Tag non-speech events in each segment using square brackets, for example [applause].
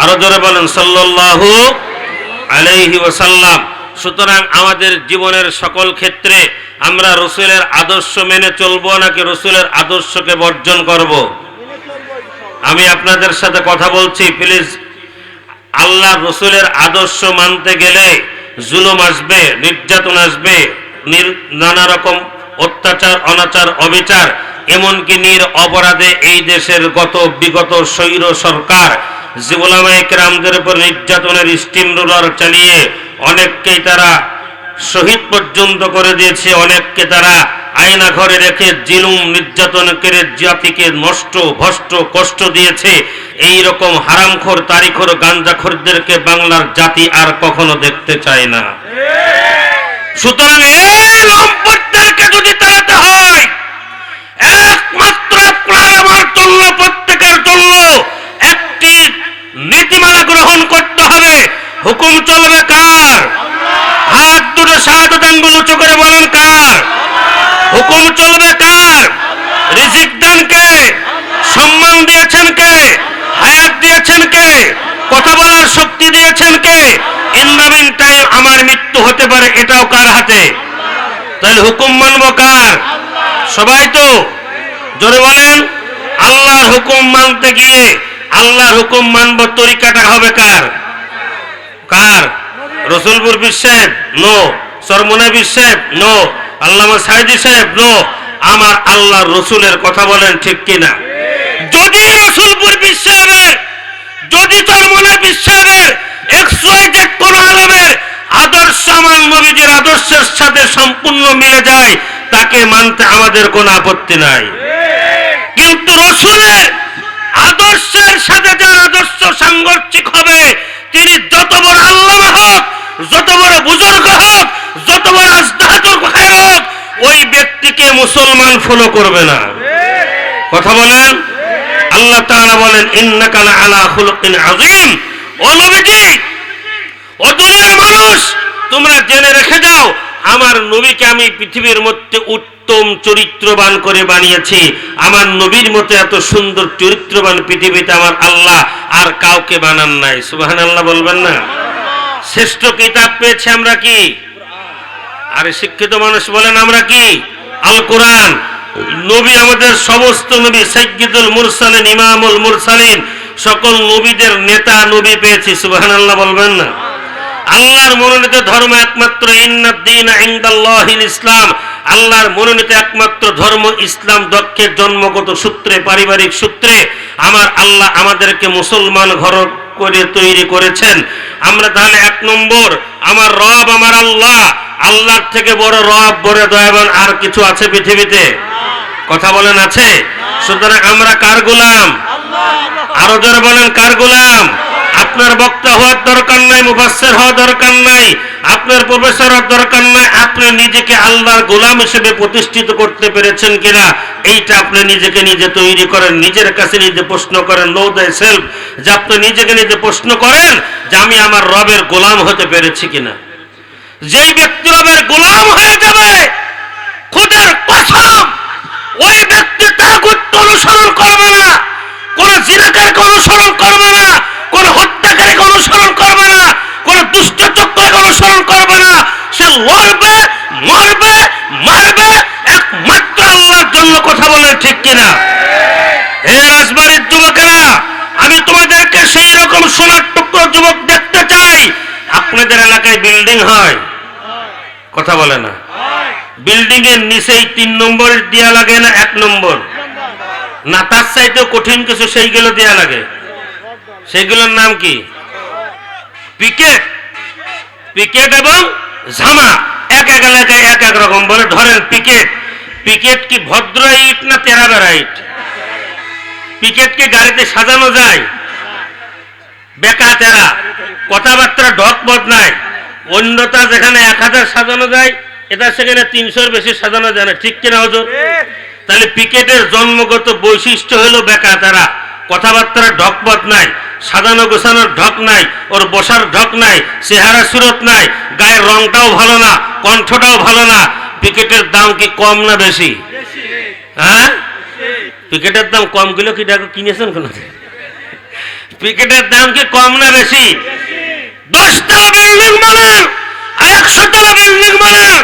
আরও জোরে বলেন, সাল্লাল্লাহু আলাইহি ওয়াসাল্লাম। সুতরাং আমাদের জীবনের সকল ক্ষেত্রে আমরা রসুলের আদর্শ মেনে চলবো নাকি রসুলের আদর্শকে বর্জন করব? আমি আপনাদের সাথে কথা বলছি, প্লিজ। আল্লাহ রসুলের আদর্শ মানতে গেলে জুলুম আসবে, নির্যাতন আসবে নানা রকম অত্যাচার, অনাচার, অবিচার, এমনকি নির অপরাধে এই দেশের গত বিগত স্বৈর সরকার জিবুলামাই কেরামদের উপর নির্যাতনের স্টিম রোলার চালিয়ে অনেককেই তারা শহীদ পর্যন্ত করে দিয়েছে, অনেককে তারা আয়না ঘরে রেখে জিলুম, নির্যাতন করে জাতিকে নষ্ট, ভষ্ট, কষ্ট দিয়েছে। এই রকম হারামখোর, তারিখর গাঞ্জাখোরদেরকে বাংলার জাতি আর কখনো দেখতে চায় না। সুতরাং যদি তাড়াতে হয় একমাত্র আপনার আমার জন্য প্রত্যেকের জন্য একটি নীতিমালা গ্রহণ করতে হবে হুকুম চলবে কার হাত দুটো শাহাদত আঙ্গুল উঁচু করে বলেন কার হুকুম চলবে কার রিজিক দান কে সম্মান দিয়েছেন কে হায়াত দিয়েছেন কে কথা বলার শক্তি দিয়েছেন কে দ্য আমার মৃত্যু হতে পারে এটাও কার হাতে? তাহলে হুকুম মানবো কার? সবাই তো? জোরে বলেন, আল্লাহর হুকুম মানতে গিয়ে আল্লাহর হুকুম মানবো তরিকাটা হবে কার? কার? রসুলপুর বিশ্বেব নো। সরমনা বিশ্বেব নো। আল্লামা সাইদি সাহেব, নো। আমার আল্লাহ রসুলের কথা বলেন ঠিক কিনা? যদি রসুলপুর বিশ্বের যদি চরমনা বিশ্বের আদর্শ আমার নবীজির আদর্শের সাথে সম্পূর্ণ মিলে যায়, তাকে মানতে আমাদের কোনো আপত্তি নাই। কিন্তু রসুলের আদর্শের সাথে যার আদর্শ সাংঘর্ষিক হবে, তিনি যত বড় আল্লামা হোক, যত বড় বুজুর্গ হোক, যত বড় আজদাহাতুল খায়ের হোক, ওই ব্যক্তিকে মুসলমান ফলো করবে না। কথা বলেন? আল্লাহ তাআলা বলেন, ইন্নাকা আলা খুলুকিন আযীম। ও নবীজি, ও দুনিয়ার মানুষ তোমরা জেনে রেখে যাও, আমার নবীকে আমি পৃথিবীর মধ্যে উত্তম চরিত্রবান করে বানিয়েছি। আমার নবীর মতো এত সুন্দর চরিত্রবান পৃথিবীতে আমার আল্লাহ আর কাউকে বানান নাই। সুবাহান আল্লাহ বলবেন না? শ্রেষ্ঠ কিতাব পেয়েছি আমরা কি? আরে শিক্ষিত মানুষ বলেন আমরা কি? আল কোরআন নবী আমাদের সমস্ত নবী সৈয়দুল মুরসালিন, ইমামুল মুরসালিন, সকল নবীদের নেতা নবী পেয়েছি। সুবহানাল্লাহ বলবেন না? আল্লাহর মনোনীত ধর্ম একমাত্র ইসলাম। আল্লাহর মনোনীত একমাত্র ধর্ম ইসলাম দক্ষের জন্মগত সূত্রে, পারিবারিক সূত্রে। আমার আল্লাহ আমাদেরকে মুসলমান ঘর করে তৈরি করেছেন। আমরা তাহলে এক নম্বর, আমার রব আমার আল্লাহ। আল্লাহর থেকে বড় রব, বড় দয়াবান আর কিছু আছে পৃথিবীতে? কথা বলেন আছে? সুতরাং আমরা কার গোলাম? আরও জোরে বলেন, কার গোলাম? আপনার বক্তা হওয়ার দরকার নাই, মুফাসসির হওয়ার দরকার নাই, আপনার প্রফেসর হওয়ার দরকার নাই, আপনি নিজেকে আল্লাহর গোলাম হিসেবে প্রতিষ্ঠিত করতে পেরেছেন কিনা, এইটা আপনি নিজেকে নিজে তৈরি করেন, নিজের কাছে নিজে প্রশ্ন করেন নো দ্য সেলফ যে আপনি নিজেকে নিজে প্রশ্ন করেন যে আমি আমার রবের গোলাম হতে পেরেছি কিনা। যেই ব্যক্তি রবের গোলাম হয়ে যাবে, খুদের কসম ওই ব্যক্তি তাগুত অনুসরণ করবে না, কোন জিনাকারকে অনুসরণ করবে না কোন হত্যাকারীকে অনুসরণ করবে না কোন দুষ্ট চক্রকে অনুসরণ করবে না সে লড়বে মরবে মারবে একমাত্র আল্লাহর জন্য কথা বলে ঠিক কিনা হে রাজবাড়ির যুবকেরা আমি তোমাদেরকে সেই রকম সোনার টুকরো যুবক দেখতে চাই আপনাদের এলাকায় বিল্ডিং হয় কথা বলে না। বিল্ডিং এর নিচেই তিন নম্বর দেয়া লাগে না, এক নম্বর? না, তার চাইতে কঠিন কিছু সেইগুলো দেয়া লাগে। সেগুলোর নাম কি? পিকেট। পিকেট এবং ঝামা। এক এক এলাকায় এক এক রকম বলে ধরেন পিকেট। পিকেট কি ভদ্র ইট না তেরা বেড়া ইট? পিকেট কি গাড়িতে সাজানো যায়? বেকা তেরা। কথাবার্তা ঢক বদনায় অন্যতা যেখানে এক হাজার সাজানো যায় এটা সেখানে তিনশোর বেশি সাজানো যায় না। ঠিক কিনা হজুর? তাহলে পিকেটের জন্মগত বৈশিষ্ট্য হলো বেকা তারা। কথাবার্তার ঢকপথ নাই সাজানো গোছানোর ঢক নাই ওর বসার ঢক নাই চেহারা সুরত নাই গায়ের রংটাও ভালো না কণ্ঠটাও ভালো না। পিকেটের দাম কি কম না বেশি? হ্যাঁ? পিকেটের দাম কম কিলো কি দেখো কিনেছেন কোন পিকেটের দাম কি কম না বেশি? দশতলা বিল্ডিং বানান আর একশো তলা বিল্ডিং বানান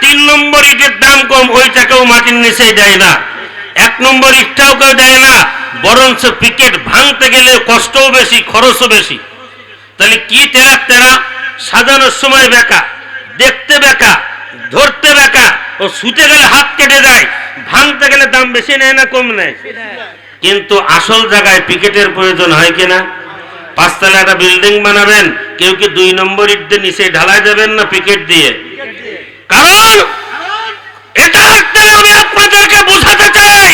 তিন নম্বর ইটের দাম কম ওইটাকেও মাটির নিচে দেয় না। এক নম্বর ইটটাও কেউ দেয় না বরঞ্চ পিকেট ভাঙতে গেলে কষ্টও বেশি খরচও বেশি। তাহলে কি তেরা তেরা? সাজানোর সময় বেকা দেখতে বেকা ধরতে বেকা ও শুতে গেলে হাত কেটে যায় ভাঙতে গেলে দাম বেশি নেয় না কম নেয়? কিন্তু আসল জায়গায় পিকেটের প্রয়োজন হয় কিনা পাঁচতলা একটা বিল্ডিং বানাবেন কেউ কি দুই নম্বর ইট দিয়ে নিচে ঢালাই দেবেন না পিকেট দিয়ে। কারণ এটা একটা আমি আপনাদেরকে বোঝাতে চাই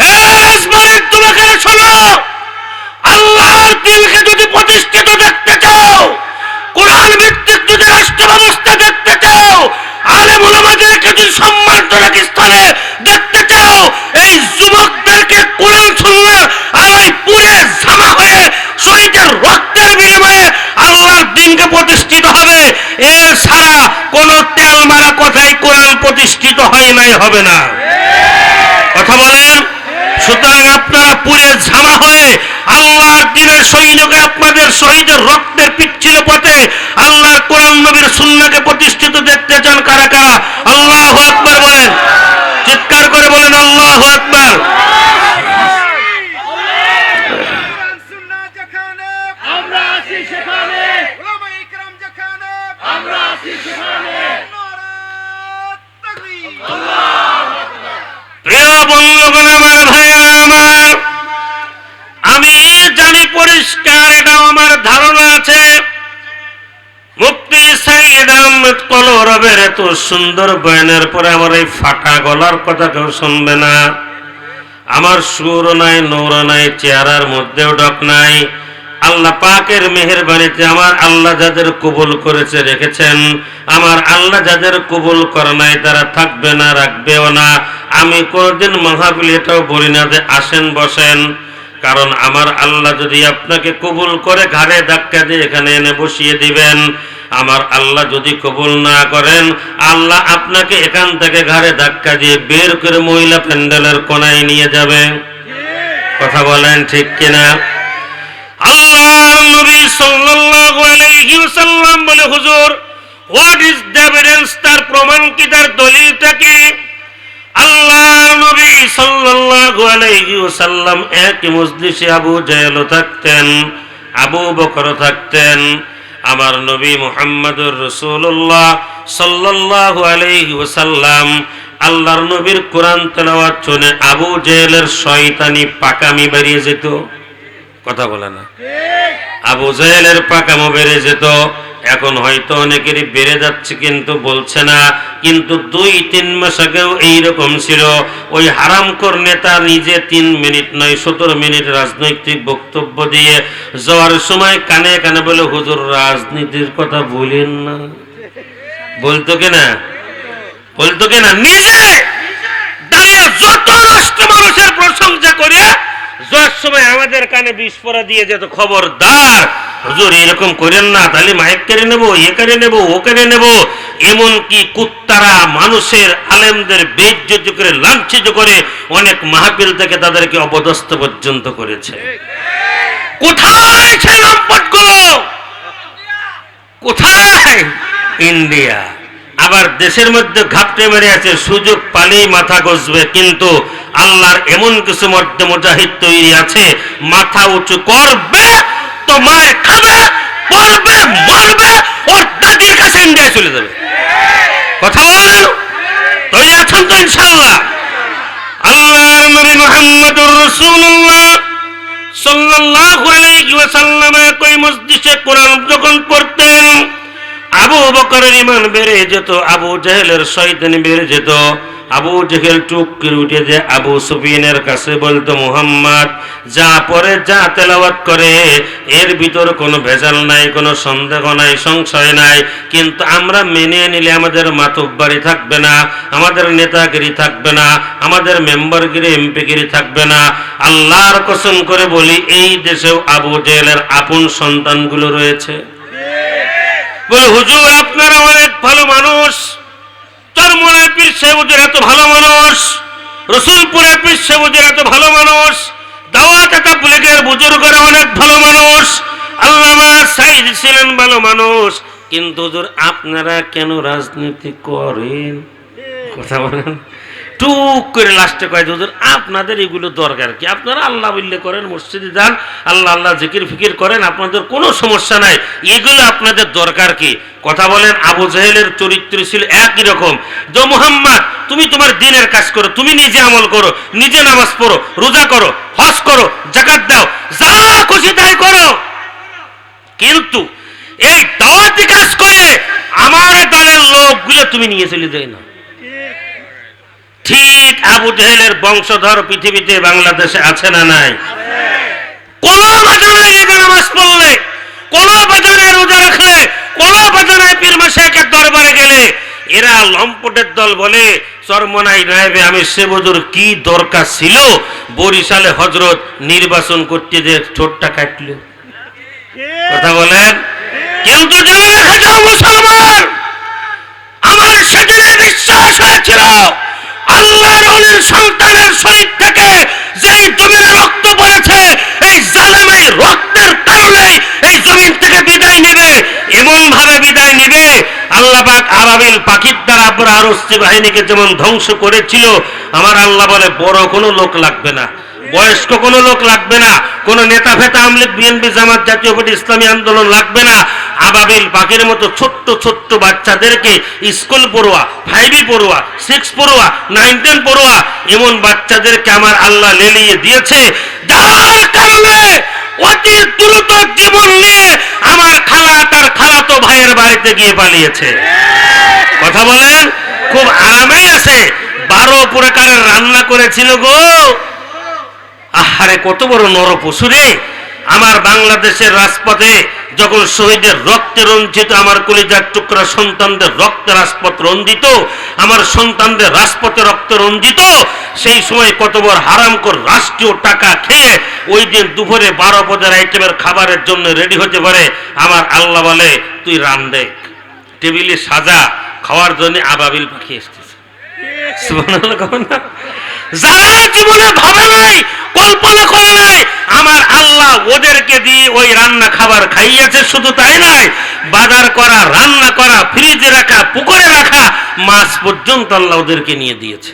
হে আসমানের তোমাকে শোনো আল্লাহর দিনকে যদি প্রতিষ্ঠিত দেখতে চাও কোরআন ভিত্তিক যদি রাষ্ট্র ব্যবস্থা দেখতে চাও আলেম ওলামাদেরকে যদি সম্মানজনক স্থানে দেখতে চাও এই যুবকদেরকে কোরআন সুন্নাহ আলাই পুরে জামা হয়ে শহীদের রক্তের বিনিময়ে আল্লাহর দিনকে প্রতিষ্ঠিত হবে এর ছাড়া কোন তেল মারা কথাই কোরআন প্রতিষ্ঠিত হয় নাই হবে না। কথা বলেন? সুতরাং আপনারা পুরে ঝামা হয়ে আল্লাহর দিনের সৈন্যকে আপনাদের শহীদের রক্তের পিচ্ছিল পথে আল্লাহর কোরআন নবীর সুন্নাকে প্রতিষ্ঠিত দেখতে চান কারা কারা? আল্লাহ আকবার বলেন। চিৎকার করে বলেন আল্লাহ আকবার। কোরআন সুন্নাহ যেখানে আমরা আছি সেখানে আমরা আছি সেখানে নারাত তাকবীর প্রিয় বন্ধুগণ আমার ভাইয়েরা আমার আমি জানি পরিষ্কার এটা আমার ধারণা আছে। মুক্তি এত সুন্দর পরে আমার এই ফাটা গলার কথা কেউ শুনবে না। আমার সুর নাই, নৌর নাই, চেহারার মধ্যেও ডক নাই। আল্লাহ পাকের মেহেরবানিতে আমার আল্লাহ যাদের কবুল করেছে, রেখেছেন। আমার আল্লাহ যাদের কবুল করে নাই, তারা থাকবে না, রাখবেও না। আমি কোনদিন মহাবিল এটাও বলি না যে আসেন, বসেন। কারণ আমার আল্লাহ যদি আপনাকে কবুল করে ঘাড়ে ধাক্কা দিয়ে এখানে এনে বসিয়ে দিবেন, আমার আল্লাহ যদি কবুল না করেন, আল্লাহ আপনাকে এখান থেকে ঘাড়ে ধাক্কা দিয়ে বের করে মহিলা প্যান্ডেলের কোনায় নিয়ে যাবে। কথা বলেন ঠিক কিনা? আল্লাহ নবী সাল্লাল্লাহু আলাইহি ওয়াসাল্লাম বলে, হুজুর হোয়াট ইজ দ্য এভিডেন্স তার প্রমাণ কি, তার দলিলটা কি? আল্লাহ নবী সাল্লাল্লাহু আলাইহি ওয়াসাল্লাম এক মজলিসে আবু জাহেল থাকতেন আবু বকর থাকতেন। আমার নবী মুহাম্মদুর রাসূলুল্লাহ সাল্লাল্লাহু আলাইহি ওয়াসাল্লাম আল্লাহর নবীর কোরআন তেলাওয়াত শুনে আবু জেহেলের শয়তানি পাকামি বেরিয়ে যেত। কথা বলে না। আবু জাহেলের পাকামো বেড়ে যেত। এখন হয়তো অনেকেরই বেড়ে যাচ্ছে কিন্তু বলছে না, কিন্তু দুই, তিন মাস আগেও এইরকম ছিল। ওই হারামকর নেতা নিজে তিন মিনিট নয়, সতেরো মিনিট রাজনৈতিক বক্তব্য দিয়ে যাওয়ার সময় কানে কানে বলে, হুজুর, রাজনীতির কথা বলেন না। বলতো কিনা? বলতো কিনা? নিজে! দাঁড়িয়ে যত রাষ্ট্র মানুষের প্রশংসা করে যাওয়ার সময় কানে বিস্ফোরা দিয়ে যেত খবরদার। হুজুর, এরকম করেন না, তাহলে মাইক কেড়ে নেব, এ কেড়ে নেব, ও কেড়ে নেব। এমন কি কুত্তারা, মানুষের আলেমদের বেজ্জত করে, লাঞ্ছিত করে, অনেক মাহফিল থেকে তাদেরকে অপদস্থ পর্যন্ত করেছে। কোথায় সেই লম্পটগুলো কোথায়? ইন্ডিয়া। আবার দেশের মধ্যে ঘাপটে মেরে আছে, সুযোগ পালেই মাথা গসবে কিন্তু আল্লাহর এমন কিছু মধ্যে মুজাহিদ তৈরি আছে, মাথা উঁচু করবে তো মায় খাবে, পড়বে, মরবে, ওর দাদির কাছে ইন্ডিয়া চলে যাবে। কথা বলেন তৈরি আছেন তো ইনশাল্লাহ আল্লাহর নবী মুহাম্মদুর রাসূলুল্লাহ সাল্লাল্লাহু আলাইহি ওয়াসাল্লাম কই মসজিদে কোরআন যখন পড়তেন আবু বকরের ইমান বেড়ে যেত, আবু জাহেলের শয়তানি বেড়ে যেত। আবু জেহেল চুপ করে উঠে যে আবু সুফিয়ানের কাছে বলতো, মুহাম্মদ, যা পরে যা তেলাওয়াত করে, এর ভিতর কোনো ভেজাল নাই, কোনো সন্দেহ নাই, সংশয় নাই। কিন্তু আমরা মেনে নিলে আমাদের মাতব্বারি থাকবে না, আমাদের নেতাগিরি থাকবে না, আমাদের মেম্বারগিরি, এমপিগিরি থাকবে না। আল্লাহর কসম করে বলি, এই দেশেও আবু জেহেলের আপন সন্তানগুলো রয়েছে। বলে, হুজুর, আপনারা অনেক ভালো মানুষ। তোর মনে পীর সাহেবুদের এত ভালো মানুষ। রসুলপুরে পীর সাহেবুদের এত ভালো মানুষ। দাওয়াত তাবলীগের বুজুর্গরা অনেক ভালো মানুষ। আল্লামা সাইদ ছিলেন ভালো মানুষ। কিন্তু হুজুর, আপনারা কেন রাজনীতি করেন? কথা বলেন। টুক করে লাস্টে কয়, হুজুর, আপনাদের এগুলো দরকার কি? আপনারা আল্লাহ বললে করেন, মসজিদে যান, আল্লাহ আল্লাহ জিকির ফিকির করেন, আপনাদের কোনো সমস্যা নাই। এগুলো আপনাদের দরকার কি? কথা বলেন, আবু জাহেলের চরিত্র ছিল একই রকম। যে মোহাম্মদ, তুমি তোমার দিনের কাজ করো, তুমি নিজে আমল করো, নিজে নামাজ পড়ো, রোজা করো, হজ করো জাকাত দাও, যা খুশি তাই করো। কিন্তু এই দাওয়াতি কাজ করে আমার দলের লোকগুলো তুমি নিয়ে চলে যাই না ঠিক আবু জেহেলের বংশধর পৃথিবীতে বাংলাদেশে আছে না নাই? কোন বাজারে গিয়ে নামাজ পড়লে, কোন বাজারে রোজা রাখলে, কোন বাজারে পীর মাসাকের দরবারে গেলে, এরা লম্পটের দল বলে, চরমনাই নাইবে আমি সে বজুর কি দরকার ছিল? বরিশালে হজরত নির্বাচন করতে যে ঠোঁটটা কাটলো। কথা বলেন? কিন্তু জেনে রেখে যাও মুসলমান। আমার সেদিনে বিশ্বাস হয়েছিল আল্লাহর অলির সন্তানের শরীর থেকে যেই জমিনে রক্ত পড়েছে, এই রক্তের এই থেকে বিদায় বিদায় পাখির বাহিনীকে যেমন ধ্বংস করেছিল, আমার আল্লাহ বলে বড় কোনো লোক লাগবে না। বয়স্ক কোনো লোক লাগবে না। কোন নেতা ফেতা আমলিক বিএনপি, জামাত, জাতীয় পার্টি, ইসলামী আন্দোলন লাগবে না। আবাবিল পাখির মতো ছোট্ট ছোট্ট বাচ্চাদেরকে স্কুল পড়ুয়া ফাইভি পড়ুয়া সিক্স পড়ুয়া নাইন টেন পড়ুয়া, এমন বাচ্চাদেরকে আমার আল্লাহ লেলিয়ে দিয়েছে। যার কারণে অতি দ্রুত জীবন নিয়ে আমার খালা, তার খালাতো ভাইয়ের বাড়িতে গিয়ে পালিয়েছে। কথা বলেন? খুব আরামেই আছে। বারো প্রকারের রান্না করেছিল গো। আহারে, কত বড় নর পশু রে। আমার বাংলাদেশের রাজপথে যখন শহীদের রক্তে রঞ্জিত, আমার কলিজার টুকরা সন্তানদের রক্তে রাজপথ রঞ্জিত, আমার সন্তানদের রাজপথে রক্ত রঞ্জিত, সেই সময় কত বড় হারাম কর রাষ্ট্রীয় টাকা খেয়ে ওই দিন দুপুরে বারো পদের আইটেমের খাবারের জন্য রেডি হতে পারে। আমার আল্লাহ বলে, তুই রান দে টেবিলে সাজা খাওয়ার জন্য আবাবিল পাখি এসতেছে যারা জীবনে ভাবে নাই কল্পনা করে নাই, আমার আল্লাহ ওদেরকে দিয়ে ওই রান্না খাবার খাইয়েছে, শুধু তাই নয়, বাজার করা, রান্না করা, ফ্রিজে রাখা, পুকুরে রাখা, মাছ পর্যন্ত আল্লাহ ওদেরকে নিয়ে দিয়েছে।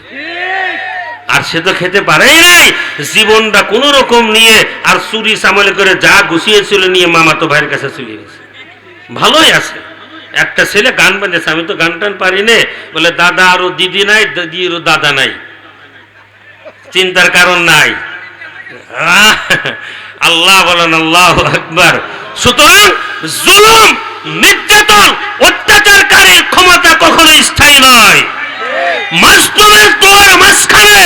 আর সে তো খেতে পারেই নাই, জীবনটা কোন রকম নিয়ে, আর চুরি সামলে করে যা গুছিয়েছিল নিয়ে মামাতো ভাইয়ের কাছে চলে গেছে। ভালোই আছে। একটা ছেলে গান বাজেছে, আমি তো গান টান পারি নে বলে, দাদা আরও দিদি নাই, দিদিরও দাদা নাই। চিন্তার কারণ নাই। আল্লাহ বলেন, আল্লাহ আকবার। সুতরাং জুলুম, নির্যাতন, অত্যাচারকারীর ক্ষমতা কখনো স্থায়ী নয়। মাসদুমের দোয়ার মাঝখানে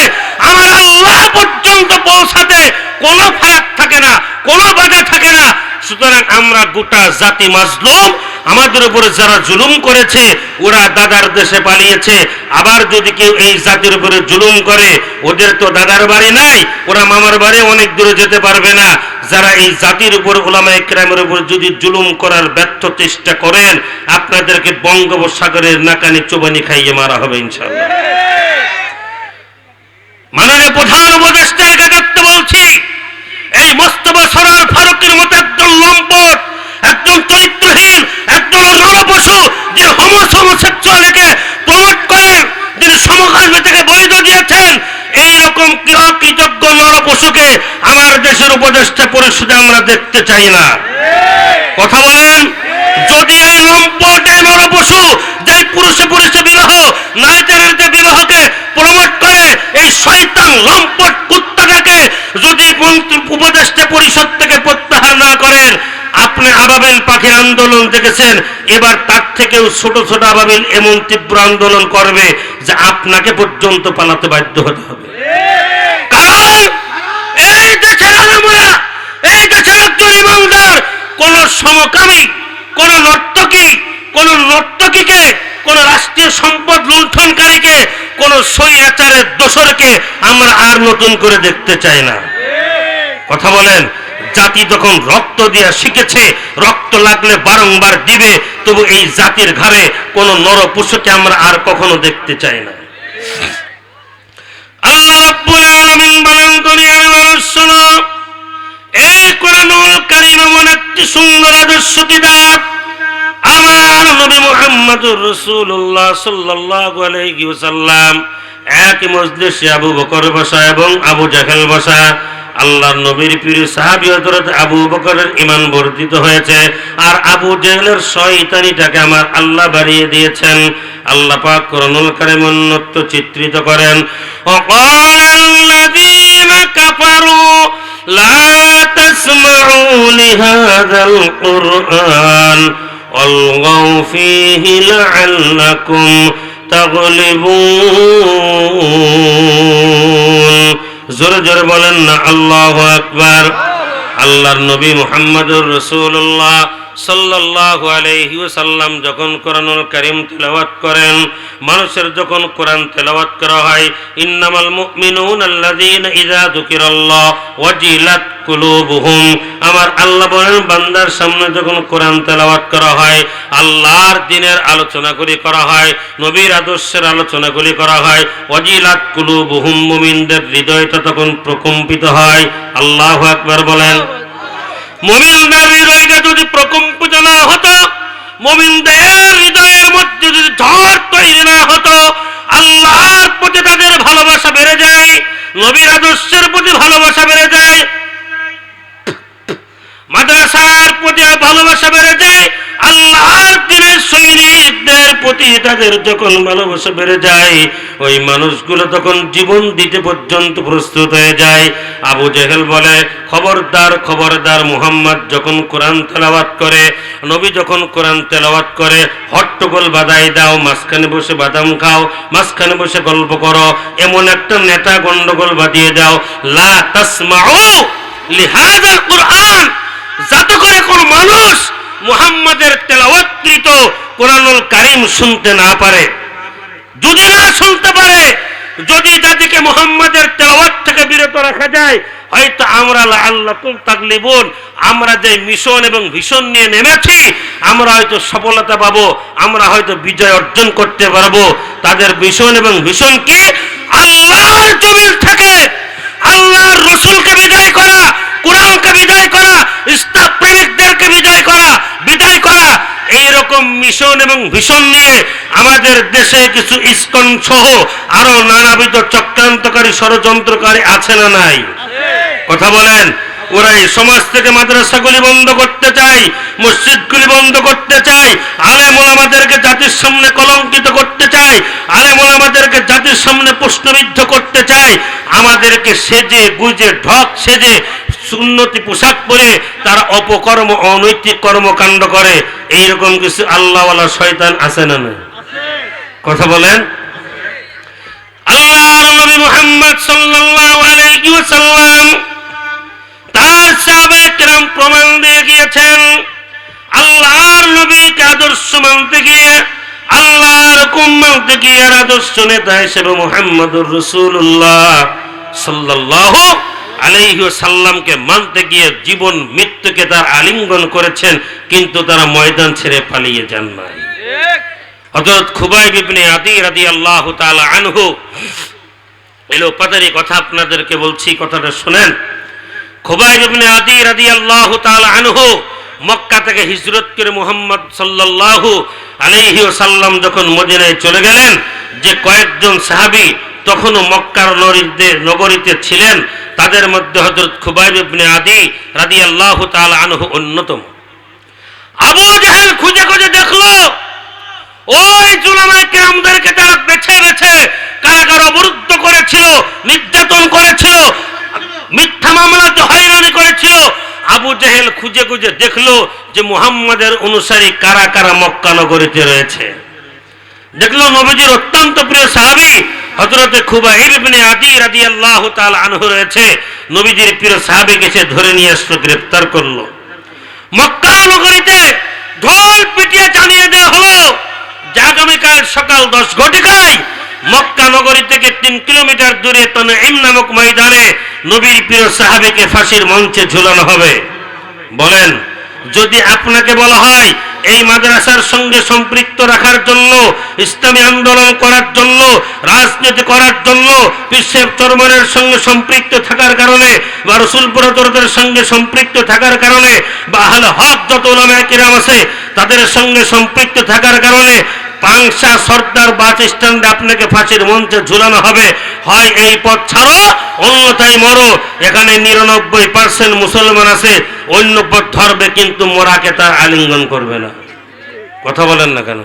আমার আল্লাহ পর্যন্ত পৌঁছাতে কোনো ফারাক থাকে না, কোনো বাধা থাকে না। সুতরাং আমরা গোটা জাতি মাজলুম আমাদের উপরে যারা জুলুম করেছে, ওরা দাদার দেশে পালিয়েছে। আবার যদি কেউ এই জাতির উপরে জুলুম করে, ওদের তো দাদার বাড়ি নাই, ওরা মামার বাড়ি অনেক দূরে যেতে পারবে না। যারা এই জাতির উপর ওলামা একরামের উপর যদি জুলুম করার ব্যর্থ চেষ্টা করেন, আপনাদেরকে বঙ্গোপসাগরের নাকানি চোবানি খাইয়ে মারা হবে ইনশাল্লাহ মাননীয় প্রধান উপদেষ্টা একাদত্ত বলছি, এই মোস্তফা সরার ফারুকের মতো একদম লম্পট একজন চরিত্রহীন, একজন নরপশু যে হোমোসেক্সুয়ালকে প্রমোট করেন, যিনি সমকামী থেকে বৈধ দিয়েছেন, এইরকম কৃতজ্ঞ নরপশুকে আমার দেশের উপদেষ্টা পরিষদে আমরা দেখতে চাই না। কথা বলেন, যদি এই লম্পট এই নরপশু যে পুরুষে পুরুষে বিবাহ, নারীতে নারীতে বিবাহকে প্রমোট করে, এই শয়তান লম্পট কুত্তাটাকে যদি উপদেষ্টা পরিষদ থেকে প্রত্যাহার না করেন আপনি আবাবিল পাখির আন্দোলন দেখেছেন, এবার তার থেকেও ছোট ছোট আবাবিল এমন তীব্র আন্দোলন করবে যে আপনাকে পর্যন্ত পালাতে বাধ্য হতে হবে। কারণ এই দেশের আলমরা, এই দেশের একজন ইমানদার কোন সমকামী, কোন নর্তকী, কোন নর্তকীকে, কোন রাষ্ট্রীয় সম্পদ লুণ্ঠনকারীকে, কোন স্বৈরাচারের দোসরকে আমরা আর নতুন করে দেখতে চাই না। কথা বলেন জাতি যখন রক্ত দিয়া শিখেছে, রক্ত লাগলে বারংবার দিবে, তবু এই জাতির ঘরে কোন নরপশুকে আমরা আর কখনো দেখতে চাই না। আল্লাহ রাব্বুল আলামিন বলেন দুনিয়ার মানুষ শোনো, এই কোরআনুল কারীম এমন একটি সুন্দর আদর্শ কিতাব আমার নবী মুহাম্মদুর রাসূলুল্লাহ সাল্লাল্লাহু আলাইহি ওয়াসাল্লাম, এক মজলিসে আবু বকর বসা এবং আবু জাহেল বসা আল্লাহর নবীর প্রিয় সাহাবি হজরত আবু বকরের ইমান বর্ধিত হয়েছে। আর আবু জেহলের শয়তানিটাকে আমার আল্লাহ বাড়িয়ে দিয়েছেন। আল্লাহ পাক করণুল কারিম উন্নত চিত্রিত করেন তাগলিবুন। জোরে জোরে বলেন না আল্লাহ আকবার। আল্লাহর নবী মোহাম্মদুর রাসূলুল্লাহ। সাল্লাল্লাহু আলাইহি ওয়াসাল্লাম যখন কোরআনুল কারীম তেলাওয়াত করেন, মানুষের যখন কোরআন তেলাওয়াত করা হয়, ইন্নামাল মুমিনুনা আল্লাযীনা ইযা যুকিরাল্লাহ ওয়াজিলাত কুলুবুহুম। আমার আল্লাহ বলেন, বান্দার সামনে যখন কোরআন তেলাওয়াত করা হয়, আল্লাহর দিনের আলোচনাগুলি করা হয়, নবীর আদর্শের আলোচনাগুলি করা হয়, ওয়াজিলাত কুলুবুহুম মুমিনদের হৃদয়টা তখন প্রকম্পিত হয়। আল্লাহু আকবার বলেন। মুমিনদের হৃদয়টা যদি প্রকম্পিত না হতো, মমিনদের হৃদয়ের মধ্যে যদি ঝড় তৈরি না হতো, আল্লাহর প্রতি তাদের ভালোবাসা বেড়ে যায়, নবীর আদর্শের প্রতি ভালোবাসা বেড়ে যায়, মাদ্রাসার প্রতি ভালোবাসা বেড়ে যায় আল্লাহর দিনের সৈনিকদের প্রতি তাদের যখন ভালোবাসা বেড়ে যায়, ওই মানুষগুলো তখন জীবন দিতে পর্যন্ত প্রস্তুত হয়ে যায়। আবু জেহেল বলে, খবরদার খবরদার মুহাম্মদ যখন কোরআন তেলাওয়াত করে, নবী যখন কোরআন তেলাওয়াত করে, হট্টগোল বাদাই দাও, মাঝখানে বসে বাদাম খাও, মাঝখানে বসে গল্প করো, এমন একটা নেতা গন্ডগোল বাদিয়ে দাও, লা তাসমাউ লিহাজাল কোরআন যাতে করে কোন মানুষ মুহাম্মাদের তেলাওয়াতকৃত কোরআনুল কারীম শুনতে না পারে যদি না শুনতে পারে। যদি জাতিকে মুহাম্মাদের তেলাওয়াত থেকে বিরত রাখা যায়, হয়তো আমরা আল্লাহ তাকলিবুন আমরা যে মিশন এবং ভীষণ নিয়ে নেমেছি, আমরা হয়তো সফলতা পাবো, আমরা হয়তো বিজয় অর্জন করতে পারব। তাদের মিশন এবং ভীষণ কি? আল্লাহর জমিন থেকে, আল্লাহর রসুলকে বিজয় করা কোরআনকে বিদায় করা ইস্তা প্রেমিকদেরকে বিদায় করা বিদায় করা এই রকম মিশন এবং ভীষণ নিয়ে আমাদের দেশে কিছু ইস্কন সহ আরও নানাবিধ চক্রান্তকারী ষড়যন্ত্রকারী আছে না নাই? কথা বলেন। ওরা এই সমাজ থেকে মাদ্রাসাগুলি বন্ধ করতে চায়, মসজিদগুলি বন্ধ করতে চায়, আলেম ওলামাদেরকে জাতির সামনে কলঙ্কিত করতে চায়, আলেম ওলামাদেরকে জাতির সামনে প্রশ্নবিদ্ধ করতে চায়, আমাদেরকে সেজে গুজে, ঢক সেজে সুন্নতি পোশাক পরে তারা অপকর্ম, অনৈতিক কর্মকাণ্ড করে। এইরকম কিছু আল্লাহওয়ালা শয়তান আছে না না কথা বলেন? আল্লাহ নবী মুহাম্মদ সাল্লাল্লাহু আলাইহি ওয়াসাল্লাম তার সাহাবায়ে কেরাম প্রমাণ দিয়ে গিয়েছেন, আল্লাহর নবীকে আদর্শ মানতে গিয়ে, আল্লাহর হুকুম মানতে গিয়ে আদর্শ নেতা হিসেবে মুহাম্মদুর রাসূলুল্লাহ সাল্লাল্লাহু আলাইহি ওয়াসাল্লামকে মানতে গিয়ে জীবন, মৃত্যুকে তার আলিঙ্গন করেছেন, কিন্তু তারা ময়দান ছেড়ে পালিয়ে যান নাই। হযরত খুবাইব ইবনে আদি রাদিয়াল্লাহু তাআলা আনহু এলো পাদারি কথা আপনাদেরকে বলছি, কথাটা শুনেন। খুবাইব ইবনে আদি আনহু মক্কা থেকে হিজরত করে মুহাম্মদ ওয়াসাল্লাম যখন মদিনায় চলে গেলেন, যে কয়েকজন তখনও মক্কার নগরীতে ছিলেন, তাদের মধ্যে হযরত খুবাইব ইবনে আদি রাদিয়াল্লাহু তাআলা আনহু অন্যতম। আবু জাহেল খুঁজে খুঁজে দেখল, ওই কেরামদেরকে তারা বেছে বেছে কারাগার অবরুদ্ধ করেছিল, নির্যাতন করেছিল মিথ্যা মামলাতে হয়রানি করেছিল। আবু জেহেল খুঁজে খুঁজে দেখল যে মুহাম্মাদের অনুসারী কারা কারা মক্কা নগরীতে রয়েছে। দেখল নবীজির অত্যন্ত প্রিয় সাহাবী হযরতে খুবাইব ইবনে আদি রাদিয়াল্লাহু তাআলা আনহু রয়েছে। নবীজির প্রিয় সাহাবী গেছে ধরে নিয়ে আসলো, গ্রেফতার করল। মক্কা নগরীতে ঢোল পিটিয়ে জানিয়ে দেওয়া হলো যে আগামীকাল সকাল দশ ঘটিকায় মক্কা নগরী থেকে তিন কিলোমিটার দূরে তনঈম নামক ময়দানে নবীর প্রিয় সাহাবীকে ফাঁসির মঞ্চে ঝুলানো হবে। বলেন, যদি আপনাকে বলা হয় এই মাদ্রাসার সঙ্গে সম্পৃক্ত রাখার জন্য, ইসলামী আন্দোলন করার জন্য, রাজনীতি করার জন্য, বিশ্বের চরমানের সঙ্গে সম্পৃক্ত থাকার কারণে বা রসুল পুরতরদের সঙ্গে সম্পৃক্ত থাকার কারণে বা আহলে হক যত ওলামায়ে কিরাম আছে তাদের সঙ্গে সম্পৃক্ত থাকার কারণে পাংশা সর্দার বাস স্ট্যান্ডে আপনাকে ফাঁসির মঞ্চে ঝুলানো হবে। হয় এই পথ ছাড়ো, অন্যথায় মরো। এখানে নিরানব্বই পার্সেন্ট মুসলমান আছে, অন্য পথ ধরবে কিন্তু মোরাকে তার আলিঙ্গন করবে না। কথা বলেন না কেন?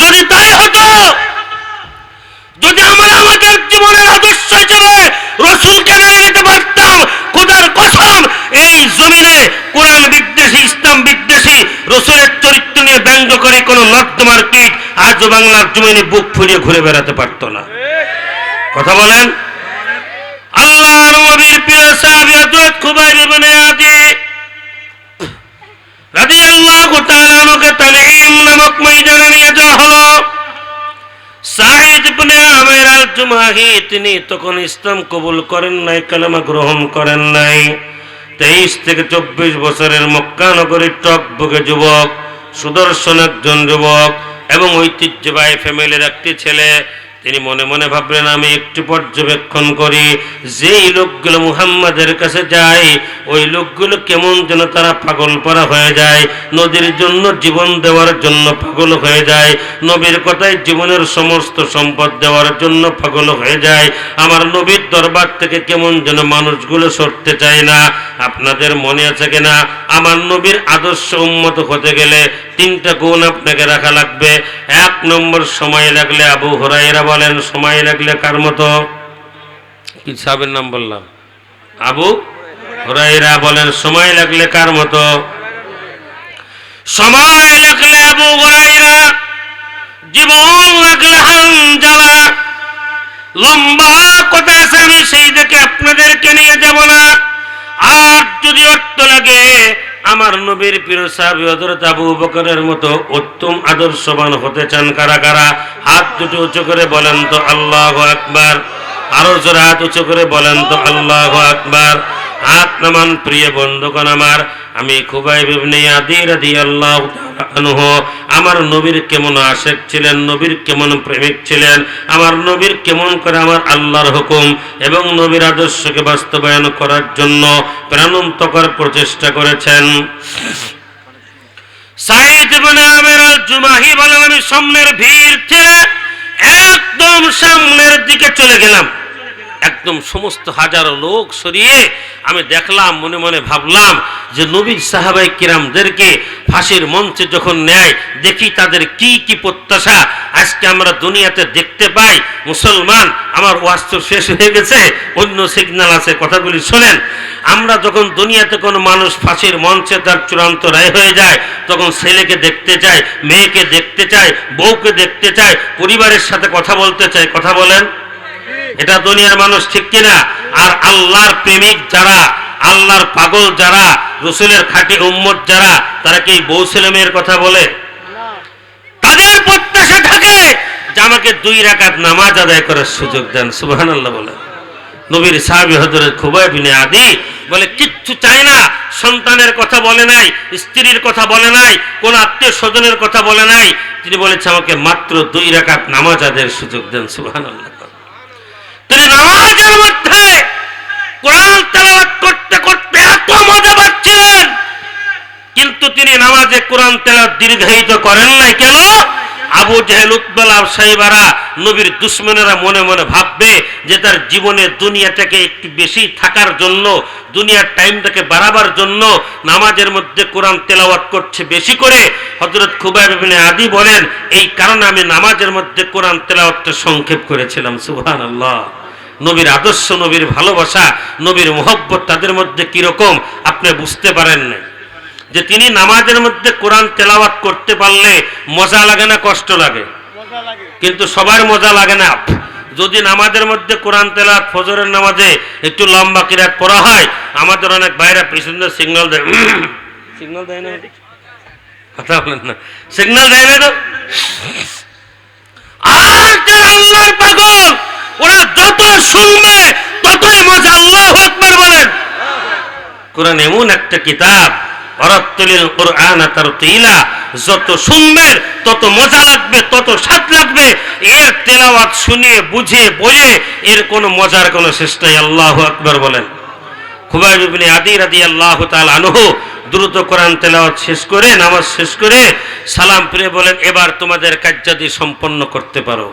যদি তাই হতো, যদি আমরা আমাদের জীবনের আদর্শ হিসেবে রসুলকে মেনে নিতে পারতাম, খোদার কসম এই জমিনে কোরআন বিদ্বেষী, ইসলাম বিদ্বেষী, রসুলের চরিত্র নিয়ে ব্যঙ্গ করে কোনো নর্দমার কীট আজ বাংলার জমিনে বুক ফুলিয়ে ঘুরে বেড়াতে পারতো না। কথা বলেন? নবীর প্রিয় হযরত ইবনে আদি রাদিয়াল্লাহু তাআলা তানঈম নামক ময়দানে নিয়ে যাওয়া হলো। ইবনে আমির আল জুমাহি তিনি তখন ইসলাম কবুল করেন নাই, কালেমা গ্রহণ করেন নাই। তেইশ থেকে চব্বিশ বছরের মক্কানগরীর টকবুকে যুবক, সুদর্শন একজন যুবক এবং ঐতিহ্যবাহী ফ্যামিলির একটি ছেলে তিনি মনে মনে ভাবলেন, আমি একটু পর্যবেক্ষণ করি। যেই লোকগুলো মুহাম্মাদের কাছে যায়, ওই লোকগুলো কেমন যেন তারা পাগল পরা হয়ে যায়। নদীর জন্য জীবন দেওয়ার জন্য পাগল হয়ে যায়। নবীর কথায় জীবনের সমস্ত সম্পদ দেওয়ার জন্য পাগল হয়ে যায়। আমার নবীর দরবার থেকে কেমন যেন মানুষগুলো সরতে চায় না। আপনাদের মনে আছে কিনা? আমার নবীর আদর্শ উন্মত হতে গেলে তিনটা গুণ আপনাকে রাখা লাগবে। এক নম্বর সময় লাগলে আবু হরাইরা বলেন, সময় লাগলে কার মতো? কি সাহেবের নাম বললাম? আবু হরাইরা বলেন, সময় লাগলে কার মতো? সময় লাগলে আবু হরাইরা জীবন লাগলে হানজালা লম্বা কথা আছে, আমি সেই দিকে আপনাদেরকে নিয়ে যাব না। আর যদি অর্থ লাগে আমার নবীর প্রিয় সাহাবী হযরত আবু বকরের মতো উত্তম আদর্শবান হতে চান কারা কারা? হাত দুটো উঁচু করে বলেন তো আল্লাহু আকবার। আরও জোরে হাত উঁচু করে বলেন তো আল্লাহু আকবার। হাত নামান প্রিয় বন্ধুগণ আমার, আমি খুবাই ইবনে আদি রাদিয়াল্লাহু তাআলা আনহু। আমার নবীর কেমন আশেক ছিলেন, নবীর কেমন প্রেমিক ছিলেন, আমার নবীর কেমন করে আমার আল্লাহর হুকুম এবং নবীর আদর্শকে বাস্তবায়ন করার জন্য প্রাণান্তকর প্রচেষ্টা করেছেন। আমি সামনের ভিড় ঠেলে একদম সামনের দিকে চলে গেলাম। একদম সমস্ত হাজারো লোক সরিয়ে আমি দেখলাম, মনে মনে ভাবলাম যে নবীর সাহাবাই কিরামদেরকে ফাঁসির মঞ্চে যখন নেয়, দেখি তাদের কি কি প্রত্যাশা। আজকে আমরা দুনিয়াতে দেখতে পাই, মুসলমান, আমার ওয়াজ শেষ হয়ে গেছে, অন্য সিগন্যাল আছে, কথাগুলি শোনেন। আমরা যখন দুনিয়াতে কোনো মানুষ ফাঁসির মঞ্চে তার চূড়ান্ত রায় হয়ে যায়, তখন ছেলেকে দেখতে চায়, মেয়েকে দেখতে চায়, বউকে দেখতে চায়, পরিবারের সাথে কথা বলতে চায়। কথা বলেন? এটা দুনিয়ার মানুষ ঠিক কিনা? আর আল্লাহর প্রেমিক যারা আল্লাহর পাগল যারা, রসুলের খাঁটি উম্মত যারা, তারা কি বউ ছেলে মেয়ের কথা বলে? তাদের প্রত্যাশা থাকে যে আমাকে দুই রাকাত নামাজ আদায় করার সুযোগ দেন। সুবহান আল্লাহ বলে। নবীর সাহাবি হজরত খুবাই বিনে আদি বলে, কিচ্ছু চায় না, সন্তানের কথা বলে নাই, স্ত্রীর কথা বলে নাই, কোন আত্মীয় স্বজনের কথা বলে নাই। তিনি বলেছে, আমাকে মাত্র দুই রাকাত নামাজ আদায়ের সুযোগ দেন সুবহান আল্লাহ তিনি নামাজের মধ্যে কোরআন তেলাওয়াত করতে করতে এত মজা পাচ্ছিলেন কিন্তু তিনি নামাজে কোরআন তেলাওয়াত দীর্ঘায়িত করেন নাই কেন? আবু জেহেল উৎবেল সাহেবারা নবীর দুশ্মনেরা মনে মনে ভাববে যে তার জীবনে দুনিয়াটাকে একটু বেশি থাকার জন্য, দুনিয়ার টাইমটাকে বাড়াবার জন্য নামাজের মধ্যে কোরআন তেলাওয়াত করছে বেশি করে। হজরত খুবাই বিবিনে আদি বলেন, এই কারণে আমি নামাজের মধ্যে কোরআন তেলাওয়াতটা সংক্ষেপ করেছিলাম সুবহান আল্লাহ নবীর আদর্শ নবীর ভালোবাসা নবীর মোহব্বত তাদের মধ্যে কীরকম আপনি বুঝতে পারেন না যে তিনি নামাজের মধ্যে কোরআন তেলাওয়াত করতে পারলে মজা লাগে না কষ্ট লাগে? কিন্তু সবার মজা লাগে না। যদি নামাজের মধ্যে কোরআন তেলাত ফজরের নামাজে একটু লম্বা কিরাত পড়া হয় আমাদের অনেক বাইরে পিছনে সিগন্যাল দেয়। [coughs] সিগন্যাল দেয় না। কথা বলেন না। সিগন্যাল দেয় না আর যারা আল্লাহর পাগল ওরা যত শুনবে, ততই মজা আল্লাহ আকবার বলেন। কোরআন এমন একটা কিতাব অরত্তলিল কোরআন তার তিলা যত শুনবেন তত মজা লাগবে, তত স্বাদ লাগবে, এর তেলাওয়াত শুনিয়ে বুঝে, বলে, এর কোনো মজার কোনো শেষ আল্লাহ আকবর বলেন। খুবাইব ইবনে আদি রাদিয়াল্লাহু তাআলা আনহু দ্রুত কোরআন তেলাওয়াত শেষ করে, নামাজ শেষ করে সালাম ফিরে বলেন, এবার তোমাদের কার্যাদি সম্পন্ন করতে পারো।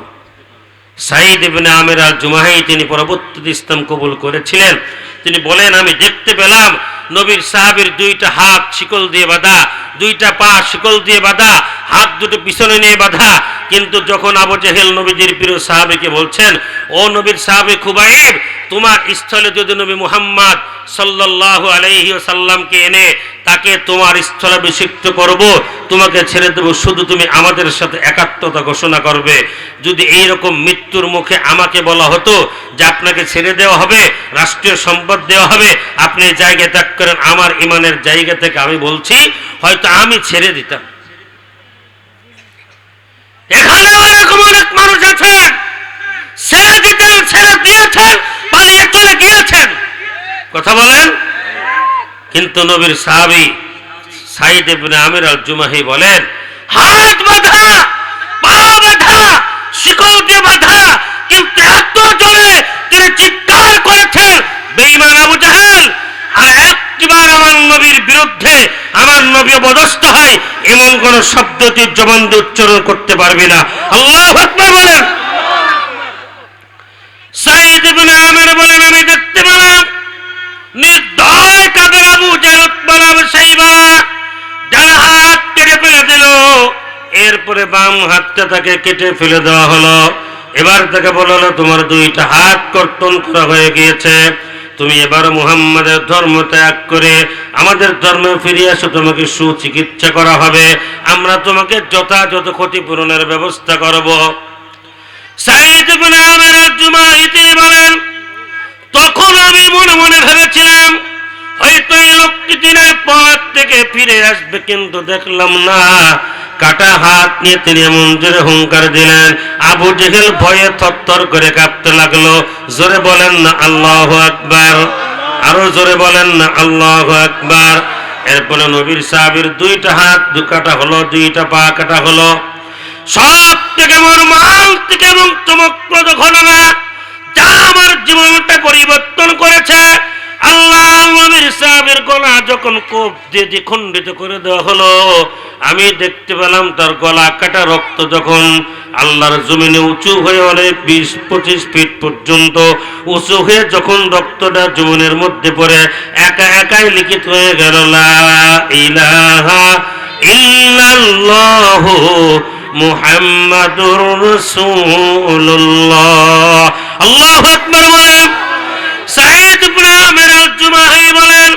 সাইদ ইবনে আমের আল জুমাহি তিনি পরবর্তীতে ইসলাম কবুল করেছিলেন। তিনি বলেন, আমি দেখতে পেলাম নবীর সাহাবীর দুইটা হাত শিকল দিয়ে বাঁধা, দুইটা পা শিকল দিয়ে বাঁধা, হাত দুটো পিছনে নিয়ে বাঁধা। কিন্তু যখন আবু জেহেল নবীজির প্রিয় সাহাবীকে বলছেন, ও নবীর সাহাবী খুবাইব, তোমার স্থলে যদি নবী মুহাম্মদ সাল্লাল্লাহু আলাইহি সাল্লামকে এনে তাকে তোমার স্থলে স্থলাভিষিক্ত করব, তোমাকে ছেড়ে দেব, শুধু তুমি আমাদের সাথে একাত্মতা ঘোষণা করবে। যদি এই রকম মৃত্যুর মুখে আমাকে বলা হতো যে আপনাকে ছেড়ে দেওয়া হবে, রাষ্ট্রীয় সম্পদ দেওয়া হবে, আপনি জায়গায় ত্যাগ করেন, আমার ইমানের জায়গা থেকে আমি বলছি, হয়তো আমি ছেড়ে দিতাম। এখানে এরকম অনেক মানুষ আছেন, ছেড়ে দিতেন, ছেড়ে দিয়েছেন, পালিয়ে চলে গিয়েছেন। কথা বলেন? কিন্তু নবীর সাহাবি সাইদ ইবনে আমির আল জুমাহি বলেন, হাত বাঁধা, পা বাঁধা শিকল দিয়ে বাঁধা কিন্তু এত জোরে তিনি চিৎকার করেছেন। বেঈমান আবু আর নবীর বিরুদ্ধে আমার নবী অবদস্ত হয়, এমন কোন শব্দ তুই জবান দিয়ে উচ্চারণ করতে পারবি না। আল্লাহ বলেন। আমি দেখতে পেলাম নির্দয় কাদের আবু ডান হাত কেটে ফেলে দিল। এরপরে বাম হাতটা তাকে কেটে ফেলে দেওয়া হলো। এবার তাকে তোমার দুইটা হাত কর্তন করা হয়ে গিয়েছে। তুমি এবার মুহাম্মাদের ধর্ম ত্যাগ করে আমাদের ধর্মে ফিরে আসো তোমাকে সুচিকিৎসা করা হবে। আমরা তোমাকে যথাযথ ক্ষতিপূরণের ব্যবস্থা করব। সাইদ আল-জুমাহি বলেন, তখন আমি মনে মনে ভেবেছিলাম, হয়তো এই লোকটি দিনের পর থেকে ফিরে আসবে, কিন্তু দেখলাম না। কাটা হাত নিয়ে তিনি এমন জোরে হুঙ্কার দিলেন। আবু জেহেল ভয়ে থরথর করে কাঁপতে লাগল। জোরে বলেন না, আল্লাহ আকবার। আরও জোরে বলেন না, আল্লাহ আকবার। এরপরে নবীর সাহাবীর দুইটা হাত, দু কাটা হলো, দুইটা পা কাটা হলো। সব থেকে মর্মান্তিক এবং চমকপ্রদ ঘটনা যা আমার জীবনটা পরিবর্তন করেছে। আল্লাহ নবীর সাহেবের গলা যখন কোপ দিয়ে দ্বিখণ্ডিত করে দেওয়া হলো আমি দেখতে পেলাম তার গলা কাটা রক্ত যখন আল্লাহর জমিনে উঁচু হয়ে অনেক বিশ পঁচিশ ফিট পর্যন্ত উঁচু হয়ে যখন রক্তটা জমিনের মধ্যে পড়ে, একা একাই লিখিত হয়ে গেল বলেন,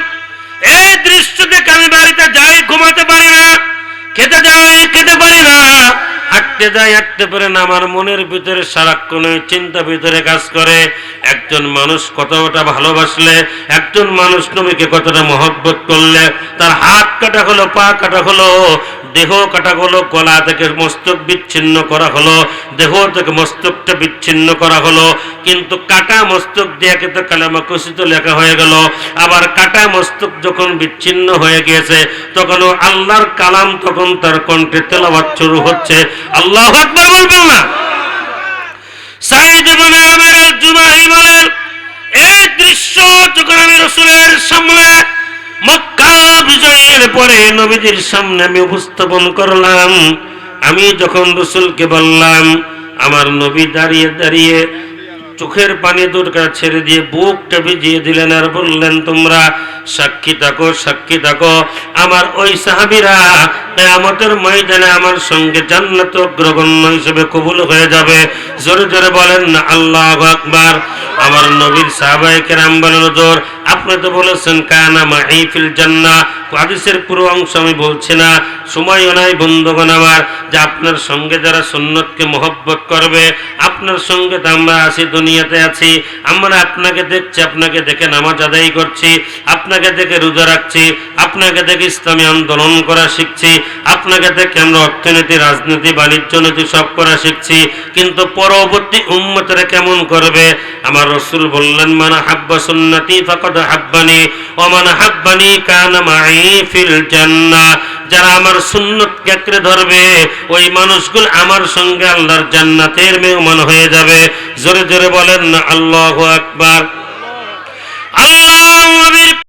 এই দৃশ্য দেখে আমি বাড়িতে যাই, ঘুমাতে পারি না। খেতে যায় খেতে পারি না। হাঁটতে যাই হাঁটতে পারে না। আমার মনের ভিতরে সারাক্ষণ চিন্তা ভিতরে কাজ করে। একজন মানুষ কতটা ভালোবাসলে, একজন মানুষ নবীকে কতটা মহব্বত করলে, তার হাত কাটা হলো, পা কাটা হলো দেহ কাটা হলো গলা থেকে মস্তক বিচ্ছিন্ন করা হলো, দেহ থেকে মস্তকটা বিচ্ছিন্ন করা হলো, কিন্তু কাটা মস্তক দিয়ে তো কালামা কুসিত লেখা হয়ে গেল। আবার কাটা মস্তক যখন বিচ্ছিন্ন হয়ে গিয়েছে তখন আল্লাহর কালাম তখন তার কণ্ঠে তেলাবাত শুরু হচ্ছে। আল্লাহ আকবার বলবেন না। সাইদ আমির এই দৃশ্য যখন আমি রসুলের সামনে মক্কা বিজয়ের পরে নবীজির সামনে আমি উপস্থাপন করলাম। আমি যখন রসুলকে বললাম, আমার নবী দাঁড়িয়ে দাঁড়িয়ে চোখের পানি দুর্গা ছেড়ে দিয়ে বুকটা ভিজিয়ে দিলেন আর বললেন, তোমরা সাক্ষী থাকো সাক্ষী থাকো। আমার ওই সাহাবিরা আমাদের ময়দানে আমার সঙ্গে জান্নাত অগ্রগণ্য হিসেবে কবুল হয়ে যাবে। জোরে জোরে বলেন না আল্লাহ আকবার। আমার নবীর সাহাবায়ে কেরাম বলেন, হুজুর, আপনি তো বলেছেন, কানা মাহিফিল জান্নাহ। হাদিসের পুরো অংশ আমি বলছি না। সময়ও নাই, বন্ধুগণ আমার, যে আপনার সঙ্গে যারা সুন্নতকে মহব্বত করবে, আপনার সঙ্গে তো আমরা আছি, দুনিয়াতে আছি। আমরা আপনাকে দেখছি, আপনাকে দেখে নামাজ আদায় করছি। আপনাকে দেখে রোজা রাখছি, আপনাকে দেখে ইসলামী আন্দোলন করা শিখছি, আপনাকে দেখে আমরা অর্থনীতি, রাজনীতি, বাণিজ্য, নীতি সব করা শিখছি, কিন্তু পরবর্তী উম্মতরা কেমন করবে? আমার রসুল বললেন, মানা হাব্বা সুন্নতি ফাকাদ হাব্বানি, ও মানা হাব্বানি কানা মাই ফিল জান্নাহ যারা আমার সুন্নত আঁকড়ে ধরবে, ওই মানুষগুলো আমার সঙ্গে আল্লাহর জান্নাতের মেহমান হয়ে যাবে। জোরে জোরে বলেন না আল্লাহ আকবার। আল্লাহ